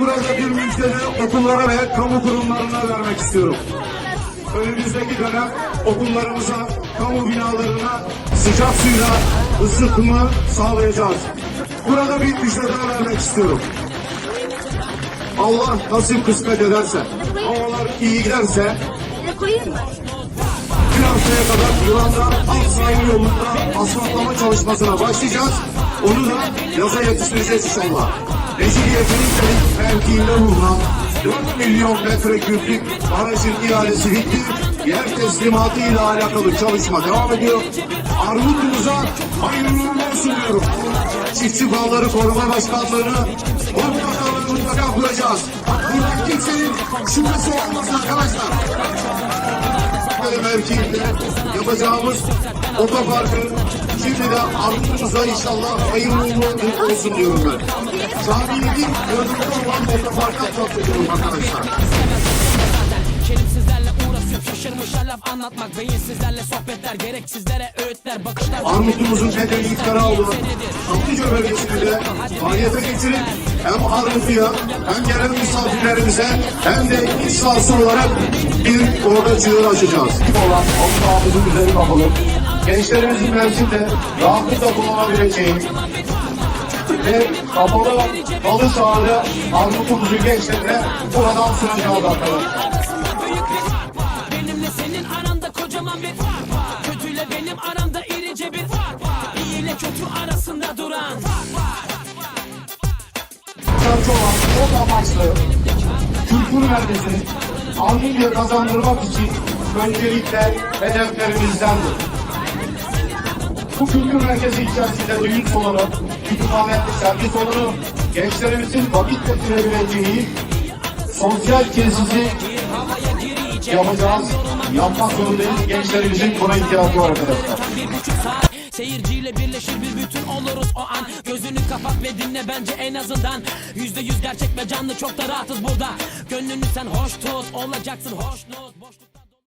Burada bir müjdeni okullara ve kamu kurumlarına vermek istiyorum. Önümüzdeki dönem okullarımıza, kamu binalarına sıcak suyla ısıtma sağlayacağız. Burada bir müjde daha vermek istiyorum. Allah nasip kısmet ederse, havalar iyi giderse bir haftaya kadar alt sahil yolunda asfaltlama çalışmasına başlayacağız. Onu da yaza yetiştireceğiz inşallah. Meşriyetinin mevkiinde bulunan 4 milyon metreküplük barajın ihalesi bitti. Yer teslimatı ile alakalı çalışma devam ediyor. Armutlu'muza hayırlı uğurlu olsun diyorum. Çiftçi Bağları Koruma Başkanlığı'nı mutlaka mutlaka kuracağız. Burada kimsenin şubesi olmasın arkadaşlar. Mevkiinde yapacağımız otoparkı şimdi de Armutlu'muza inşallah hayırlı uğurlu olsun diyorum ben. Cami'nin önünde olan otoparka ediyorum arkadaşlar. Kelimsizlerle uğraşıp şaşırmışlar laf anlatmak Beyinsizlerle sohbetler gereksizlere öğütler bakışlar Armutlu'muzun nedeni iftara oldu. Kaplıca bölgesinde faaliyete getirip hem Armutlu'ya hem gelen misafirlerimize hem de iç sahası olarak bir orada çığır açacağız. olan okulağımızın üzeri kapalı. Gençlerimizin mevsimde rahatlıkla kullanabileceği ve kapalı halı sahada Armutlu'muzun gençlerine buradan sunacağız arkadaşlar. Sanatçı olan o amaçlı kültür merkezini Armutlu'ya kazandırmak için öncelikle hedeflerimizdendir. Bu kültür merkezi içerisinde düğün salonu, kütüphane, sergi salonu, gençlerimizin vakit geçirebileceği sosyal tesisi yapacağız. Yapmak zorundayız. Gençlerimizin buna ihtiyacı var arkadaşlar. Seyirciyle birleşir bir bütün oluruz o an. Gözünü kapat ve dinle bence en azından. Yüzde yüz gerçek ve canlı çok da rahatız burada. Gönlünü sen hoş tut olacaksın hoşnut boşlukta